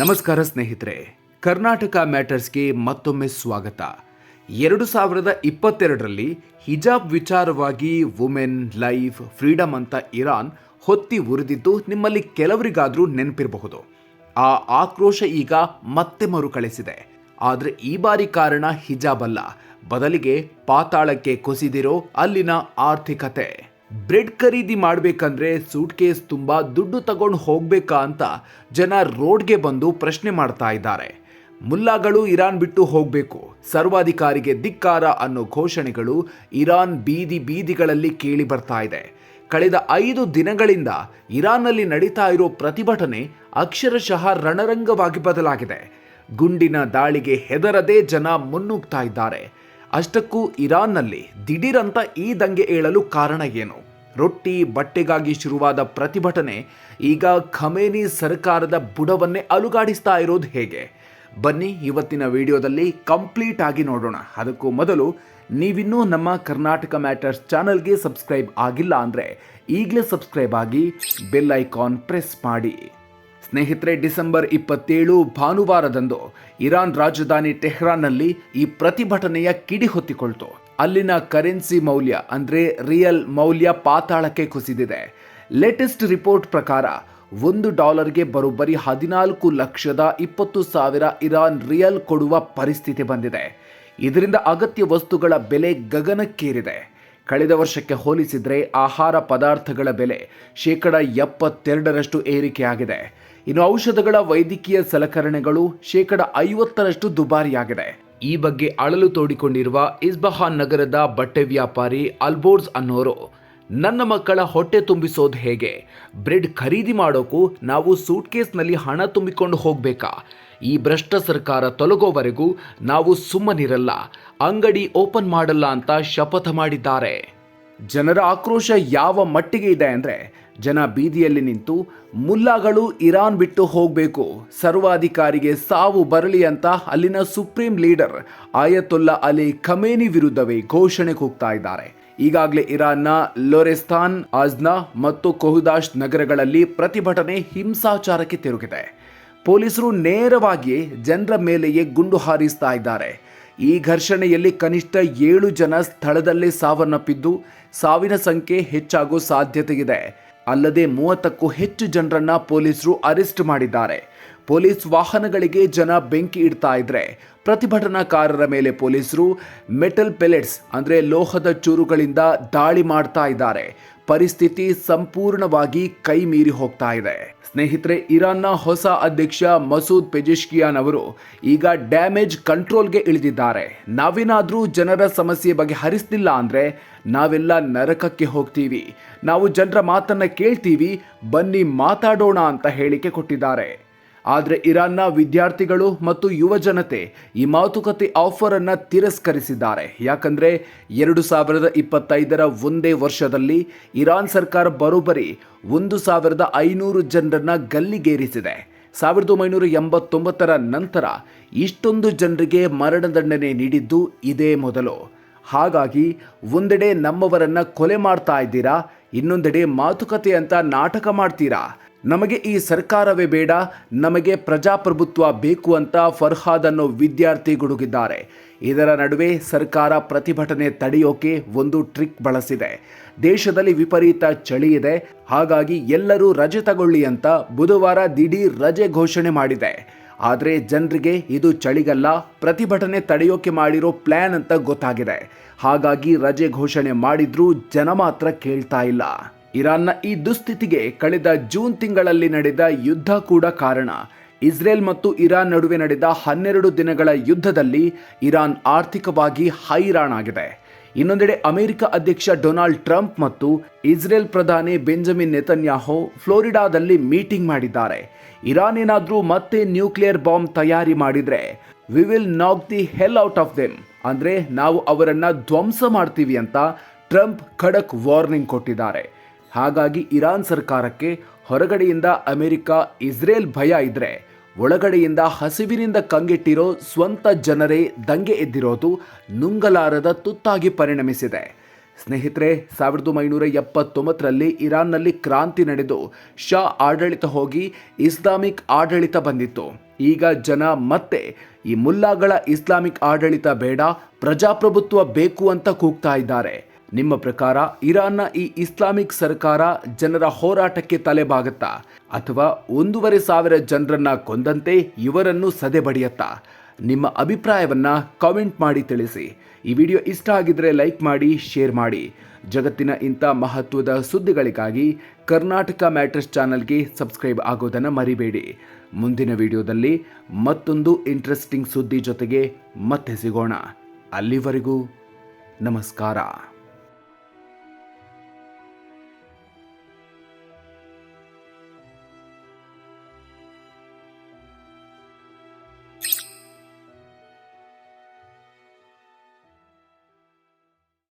ನಮಸ್ಕಾರ ಸ್ನೇಹಿತರೆ, ಕರ್ನಾಟಕ ಮ್ಯಾಟರ್ಸ್ಗೆ ಮತ್ತೊಮ್ಮೆ ಸ್ವಾಗತ. ಎರಡು ಸಾವಿರದ ಇಪ್ಪತ್ತೆರಡರಲ್ಲಿ ಹಿಜಾಬ್ ವಿಚಾರವಾಗಿ ವುಮೆನ್, ಲೈಫ್, ಫ್ರೀಡಮ್ ಅಂತ ಇರಾನ್ ಹೊತ್ತಿ ಉರಿದಿದ್ದು ನಿಮ್ಮಲ್ಲಿ ಕೆಲವರಿಗಾದರೂ ನೆನಪಿರಬಹುದು. ಆ ಆಕ್ರೋಶ ಈಗ ಮತ್ತೆ ಮರುಕಳಿಸಿದೆ. ಆದರೆ ಈ ಬಾರಿ ಕಾರಣ ಹಿಜಾಬ್ ಅಲ್ಲ. ಬದಲಿಗೆ ಪಾತಾಳಕ್ಕೆ ಕುಸಿದಿರೋ ಅಲ್ಲಿನ ಆರ್ಥಿಕತೆ. ಬ್ರೆಡ್ ಖರೀದಿ ಮಾಡಬೇಕಂದ್ರೆ ಸೂಟ್ ಕೇಸ್ ತುಂಬ ದುಡ್ಡು ತಗೊಂಡು ಹೋಗಬೇಕಾ ಅಂತ ಜನ ರೋಡ್ಗೆ ಬಂದು ಪ್ರಶ್ನೆ ಮಾಡ್ತಾ ಇದ್ದಾರೆ. ಮುಲ್ಲಾಗಳು ಇರಾನ್ ಬಿಟ್ಟು ಹೋಗಬೇಕು. ಸರ್ವಾಧಿಕಾರಿಗೆ ಧಿಕ್ಕಾರ ಅನ್ನೋ ಘೋಷಣೆಗಳು ಇರಾನ್ ಬೀದಿ ಬೀದಿಗಳಲ್ಲಿ ಕೇಳಿ ಬರ್ತಾ ಇದೆ. ಕಳೆದ ಐದು ದಿನಗಳಿಂದ ಇರಾನ್ನಲ್ಲಿ ನಡೀತಾ ಇರೋ ಪ್ರತಿಭಟನೆ ಅಕ್ಷರಶಃ ರಣರಂಗವಾಗಿ ಬದಲಾಗಿದೆ. ಗುಂಡಿನ ದಾಳಿಗೆ ಹೆದರದೆ ಜನ ಮುನ್ನುಗ್ತಾ ಇದ್ದಾರೆ. ಅಷ್ಟಕ್ಕೂ ಇರಾನ್ನಲ್ಲಿ ದಿಢೀರಂತ ಈ ದಂಗೆ ಏಳಲು ಕಾರಣ ಏನು? ರೊಟ್ಟಿ ಬಟ್ಟೆಗಾಗಿ ಶುರುವಾದ ಪ್ರತಿಭಟನೆ ಈಗ ಖಮೇನಿ ಸರ್ಕಾರದ ಬುಡವನ್ನೇ ಅಲುಗಾಡಿಸ್ತಾ ಇರೋದು ಹೇಗೆ? ಬನ್ನಿ ಇವತ್ತಿನ ವಿಡಿಯೋದಲ್ಲಿ ಕಂಪ್ಲೀಟ್ ಆಗಿ ನೋಡೋಣ. ಅದಕ್ಕೂ ಮೊದಲು ನೀವಿನ್ನೂ ನಮ್ಮ ಕರ್ನಾಟಕ ಮ್ಯಾಟರ್ಸ್ ಚಾನಲ್ಗೆ ಸಬ್ಸ್ಕ್ರೈಬ್ ಆಗಿಲ್ಲ ಅಂದರೆ ಈಗಲೇ ಸಬ್ಸ್ಕ್ರೈಬ್ ಆಗಿ ಬೆಲ್ ಐಕಾನ್ ಪ್ರೆಸ್ ಮಾಡಿ. ಸ್ನೇಹಿತರೆ, ಡಿಸೆಂಬರ್ ಇಪ್ಪತ್ತೇಳು ಭಾನುವಾರದಂದು ಇರಾನ್ ರಾಜಧಾನಿ ಟೆಹ್ರಾನ್ನಲ್ಲಿ ಈ ಪ್ರತಿಭಟನೆಯ ಕಿಡಿ ಹೊತ್ತಿಕೊಳ್ತು. ಅಲ್ಲಿನ ಕರೆನ್ಸಿ ಮೌಲ್ಯ, ಅಂದ್ರೆ ರಿಯಲ್ ಮೌಲ್ಯ ಪಾತಾಳಕ್ಕೆ ಕುಸಿದಿದೆ. ಲೇಟೆಸ್ಟ್ ರಿಪೋರ್ಟ್ ಪ್ರಕಾರ, ಒಂದು ಡಾಲರ್ಗೆ ಬರೋಬ್ಬರಿ ಹದಿನಾಲ್ಕು ಲಕ್ಷದ ಇಪ್ಪತ್ತು ಸಾವಿರ ಇರಾನ್ ರಿಯಲ್ ಕೊಡುವ ಪರಿಸ್ಥಿತಿ ಬಂದಿದೆ. ಇದರಿಂದ ಅಗತ್ಯ ವಸ್ತುಗಳ ಬೆಲೆ ಗಗನಕ್ಕೇರಿದೆ. ಕಳೆದ ವರ್ಷಕ್ಕೆ ಹೋಲಿಸಿದರೆ ಆಹಾರ ಪದಾರ್ಥಗಳ ಬೆಲೆ ಶೇಕಡ ಎಪ್ಪತ್ತೆರಡರಷ್ಟು ಏರಿಕೆಯಾಗಿದೆ. ಇನ್ನು ಔಷಧಗಳ ವೈದ್ಯಕೀಯ ಸಲಕರಣೆಗಳು ಶೇಕಡ ಐವತ್ತರಷ್ಟು ದುಬಾರಿಯಾಗಿದೆ. ಈ ಬಗ್ಗೆ ಅಳಲು ತೋಡಿಕೊಂಡಿರುವ ಇಸ್ಬಹಾನ್ ನಗರದ ಬಟ್ಟೆ ವ್ಯಾಪಾರಿ ಅಲ್ಬೋರ್ಸ್ ಅನ್ನೋರು, ನನ್ನ ಮಕ್ಕಳ ಹೊಟ್ಟೆ ತುಂಬಿಸೋದು ಹೇಗೆ? ಬ್ರೆಡ್ ಖರೀದಿ ಮಾಡೋಕ್ಕೂ ನಾವು ಸೂಟ್ಕೇಸ್ನಲ್ಲಿ ಹಣ ತುಂಬಿಕೊಂಡು ಹೋಗಬೇಕಾ? ಈ ಭ್ರಷ್ಟ ಸರ್ಕಾರ ತೊಲಗೋವರೆಗೂ ನಾವು ಸುಮ್ಮನಿರಲ್ಲ, ಅಂಗಡಿ ಓಪನ್ ಮಾಡಲ್ಲ ಅಂತ ಶಪಥ ಮಾಡಿದ್ದಾರೆ. ಜನರ ಆಕ್ರೋಶ ಯಾವ ಮಟ್ಟಿಗೆ ಇದೆ ಅಂದರೆ ಜನ ಬೀದಿಯಲ್ಲಿ ನಿಂತು, ಮುಲ್ಲಾಗಳು ಇರಾನ್ ಬಿಟ್ಟು ಹೋಗಬೇಕು, ಸರ್ವಾಧಿಕಾರಿಗೆ ಸಾವು ಬರಲಿ ಅಂತ ಅಲ್ಲಿನ supreme leader Ayatollah Ali Khamenei ವಿರುದ್ಧವೇ ಘೋಷಣೆ ಕೂಗ್ತಾ ಇದ್ದಾರೆ. ಈಗಾಗಲೇ ಇರಾನ್ನ ಲೋರೆಸ್ತಾನ್ ಆಜ್ನಾ ಮತ್ತು ಕೊಹುದಾಶ್ ನಗರಗಳಲ್ಲಿ ಪ್ರತಿಭಟನೆ ಹಿಂಸಾಚಾರಕ್ಕೆ ತಿರುಗಿದೆ. ಪೊಲೀಸರು ನೇರವಾಗಿ ಜನರ ಮೇಲೆಯೇ ಗುಂಡು ಹಾರಿಸ್ತಾ ಇದ್ದಾರೆ. ಈ ಘರ್ಷಣೆಯಲ್ಲಿ ಕನಿಷ್ಠ ಏಳು ಜನ ಸ್ಥಳದಲ್ಲೇ ಸಾವನ್ನಪ್ಪಿದ್ದು ಸಾವಿನ ಸಂಖ್ಯೆ ಹೆಚ್ಚಾಗೋ ಸಾಧ್ಯತೆ ಇದೆ ಅಲ್ಲದೆ ಮೂವತ್ತಕ್ಕೂ ಹೆಚ್ಚು ಜನರನ್ನ ಪೊಲೀಸರು ಅರೆಸ್ಟ್ ಮಾಡಿದ್ದಾರೆ. ಪೊಲೀಸ್ ವಾಹನಗಳಿಗೆ ಜನ ಬೆಂಕಿ ಇಡ್ತಾ ಇದ್ರೆ ಪ್ರತಿಭಟನಾಕಾರರ ಮೇಲೆ ಪೊಲೀಸರು ಮೆಟಲ್ ಪೆಲೆಟ್ಸ್ ಅಂದ್ರೆ ಲೋಹದ ಚೂರುಗಳಿಂದ ದಾಳಿ ಮಾಡ್ತಾ ಇದ್ದಾರೆ. ಪರಿಸ್ಥಿತಿ ಸಂಪೂರ್ಣವಾಗಿ ಕೈ ಮೀರಿ ಹೋಗ್ತಾ ಇದೆ. ಸ್ನೇಹಿತರೆ, ಇರಾನ್ನ ಹೊಸ ಅಧ್ಯಕ್ಷ ಮಸೂದ್ ಪೆಜಿಶ್ಕಿಯಾನ್ ಅವರು ಈಗ ಡ್ಯಾಮೇಜ್ ಕಂಟ್ರೋಲ್ಗೆ ಇಳಿದಿದ್ದಾರೆ. ನಾವೇನಾದರೂ ಜನರ ಸಮಸ್ಯೆ ಬಗ್ಗೆ ಹರಿಸ್ತಿಲ್ಲ ಅಂದರೆ ನಾವೆಲ್ಲ ನರಕಕ್ಕೆ ಹೋಗ್ತೀವಿ. ನಾವು ಜನರ ಮಾತನ್ನು ಕೇಳ್ತೀವಿ, ಬನ್ನಿ ಮಾತಾಡೋಣ ಅಂತ ಹೇಳಿಕೆ ಕೊಟ್ಟಿದ್ದಾರೆ. ಆದರೆ ಇರಾನ್ನ ವಿದ್ಯಾರ್ಥಿಗಳು ಮತ್ತು ಯುವ ಜನತೆ ಈ ಮಾತುಕತೆ ಆಫರ್ ಅನ್ನು ತಿರಸ್ಕರಿಸಿದ್ದಾರೆ. ಯಾಕಂದರೆ ಎರಡು ಸಾವಿರದ ಇಪ್ಪತ್ತೈದರ ಒಂದೇ ವರ್ಷದಲ್ಲಿ ಇರಾನ್ ಸರ್ಕಾರ ಬರೋಬ್ಬರಿ ಒಂದು ಸಾವಿರದ ಐನೂರು ಜನರನ್ನು ಗಲ್ಲಿಗೇರಿಸಿದೆ. ಸಾವಿರದ ಒಂಬೈನೂರ ಎಂಬತ್ತೊಂಬತ್ತರ ನಂತರ ಇಷ್ಟೊಂದು ಜನರಿಗೆ ಮರಣದಂಡನೆ ನೀಡಿದ್ದು ಇದೇ ಮೊದಲು. ಹಾಗಾಗಿ ಒಂದೆಡೆ ನಮ್ಮವರನ್ನು ಕೊಲೆ ಮಾಡ್ತಾ ಇದ್ದೀರಾ, ಇನ್ನೊಂದೆಡೆ ಮಾತುಕತೆ ಅಂತ ನಾಟಕ ಮಾಡ್ತೀರಾ? ನಮಗೆ ಈ ಸರ್ಕಾರವೇ ಬೇಡ, ನಮಗೆ ಪ್ರಜಾಪ್ರಭುತ್ವ ಬೇಕು ಅಂತ ಫರ್ಹಾದ್ ಅನ್ನೋ ವಿದ್ಯಾರ್ಥಿ ಗುಡುಗಿದ್ದಾರೆ. ಇದರ ನಡುವೆ ಸರ್ಕಾರ ಪ್ರತಿಭಟನೆ ತಡೆಯೋಕೆ ಒಂದು ಟ್ರಿಕ್ ಬಳಸಿದೆ. ದೇಶದಲ್ಲಿ ವಿಪರೀತ ಚಳಿ ಇದೆ, ಹಾಗಾಗಿ ಎಲ್ಲರೂ ರಜೆ ತಗೊಳ್ಳಿ ಅಂತ ಬುಧವಾರ ದಿಢೀರ್ ರಜೆ ಘೋಷಣೆ ಮಾಡಿದೆ. ಆದರೆ ಜನರಿಗೆ ಇದು ಚಳಿಗಲ್ಲ, ಪ್ರತಿಭಟನೆ ತಡೆಯೋಕೆ ಮಾಡಿರೋ ಪ್ಲಾನ್ ಅಂತ ಗೊತ್ತಾಗಿದೆ. ಹಾಗಾಗಿ ರಜೆ ಘೋಷಣೆ ಮಾಡಿದ್ರೂ ಜನ ಮಾತ್ರ ಕೇಳ್ತಾ ಇಲ್ಲ. ಇರಾನ್ನ ಈ ದುಸ್ಥಿತಿಗೆ ಕಳೆದ ಜೂನ್ ತಿಂಗಳಲ್ಲಿ ನಡೆದ ಯುದ್ಧ ಕೂಡ ಕಾರಣ. ಇಸ್ರೇಲ್ ಮತ್ತು ಇರಾನ್ ನಡುವೆ ನಡೆದ ಹನ್ನೆರಡು ದಿನಗಳ ಯುದ್ಧದಲ್ಲಿ ಇರಾನ್ ಆರ್ಥಿಕವಾಗಿ ಹೈರಾಣಾಗಿದೆ. ಇನ್ನೊಂದೆಡೆ ಅಮೆರಿಕ ಅಧ್ಯಕ್ಷ ಡೊನಾಲ್ಡ್ ಟ್ರಂಪ್ ಮತ್ತು ಇಸ್ರೇಲ್ ಪ್ರಧಾನಿ ಬೆಂಜಮಿನ್ ನೆತನ್ಯಾಹೋ ಫ್ಲೋರಿಡಾದಲ್ಲಿ ಮೀಟಿಂಗ್ ಮಾಡಿದ್ದಾರೆ. ಇರಾನ್ ಏನಾದರೂ ಮತ್ತೆ ನ್ಯೂಕ್ಲಿಯರ್ ಬಾಂಬ್ ತಯಾರಿ ಮಾಡಿದ್ರೆ, we will knock the hell out of them. ಅಂದ್ರೆ ನಾವು ಅವರನ್ನು ಧ್ವಂಸ ಮಾಡ್ತೀವಿ ಅಂತ ಟ್ರಂಪ್ ಖಡಕ್ ವಾರ್ನಿಂಗ್ ಕೊಟ್ಟಿದ್ದಾರೆ. ಹಾಗಾಗಿ ಇರಾನ್ ಸರ್ಕಾರಕ್ಕೆ ಹೊರಗಡೆಯಿಂದ ಅಮೆರಿಕ, ಇಸ್ರೇಲ್ ಭಯ ಇದ್ರೆ ಒಳಗಡೆಯಿಂದ ಹಸಿವಿನಿಂದ ಕಂಗೆಟ್ಟಿರೋ ಸ್ವಂತ ಜನರೇ ದಂಗೆ ಎದ್ದಿರೋದು ನುಂಗಲಾರದ ತುತ್ತಾಗಿ ಪರಿಣಮಿಸಿದೆ. ಸ್ನೇಹಿತರೆ, ಸಾವಿರದ ಒಂಬೈನೂರ ಎಪ್ಪತ್ತೊಂಬತ್ತರಲ್ಲಿ ಇರಾನ್ನಲ್ಲಿ ಕ್ರಾಂತಿ ನಡೆದು ಶಾ ಆಡಳಿತ ಹೋಗಿ ಇಸ್ಲಾಮಿಕ್ ಆಡಳಿತ ಬಂದಿತ್ತು. ಈಗ ಜನ ಮತ್ತೆ ಈ ಮುಲ್ಲಾಗಳ ಇಸ್ಲಾಮಿಕ್ ಆಡಳಿತ ಬೇಡ, ಪ್ರಜಾಪ್ರಭುತ್ವ ಬೇಕು ಅಂತ ಕೂಗ್ತಾ ಇದ್ದಾರೆ. ನಿಮ್ಮ ಪ್ರಕಾರ ಇರಾನ್ನ ಈ ಇಸ್ಲಾಮಿಕ್ ಸರ್ಕಾರ ಜನರ ಹೋರಾಟಕ್ಕೆ ತಲೆಬಾಗುತ್ತಾ? ಅಥವಾ ಒಂದೂವರೆ ಸಾವಿರ ಜನರನ್ನ ಕೊಂದಂತೆ ಇವರನ್ನು ಸದೆಬಡಿಯತ್ತಾ? ನಿಮ್ಮ ಅಭಿಪ್ರಾಯವನ್ನ ಕಾಮೆಂಟ್ ಮಾಡಿ ತಿಳಿಸಿ. ಈ ವಿಡಿಯೋ ಇಷ್ಟ ಆಗಿದ್ರೆ ಲೈಕ್ ಮಾಡಿ, ಶೇರ್ ಮಾಡಿ. ಜಗತ್ತಿನ ಇಂಥ ಮಹತ್ವದ ಸುದ್ದಿಗಳಿಗಾಗಿ ಕರ್ನಾಟಕ ಮ್ಯಾಟ್ರಸ್ ಚಾನಲ್ಗೆ ಸಬ್ಸ್ಕ್ರೈಬ್ ಆಗೋದನ್ನು ಮರಿಬೇಡಿ. ಮುಂದಿನ ವಿಡಿಯೋದಲ್ಲಿ ಮತ್ತೊಂದು ಇಂಟ್ರೆಸ್ಟಿಂಗ್ ಸುದ್ದಿ ಜೊತೆಗೆ ಮತ್ತೆ ಸಿಗೋಣ. ಅಲ್ಲಿವರೆಗೂ ನಮಸ್ಕಾರ.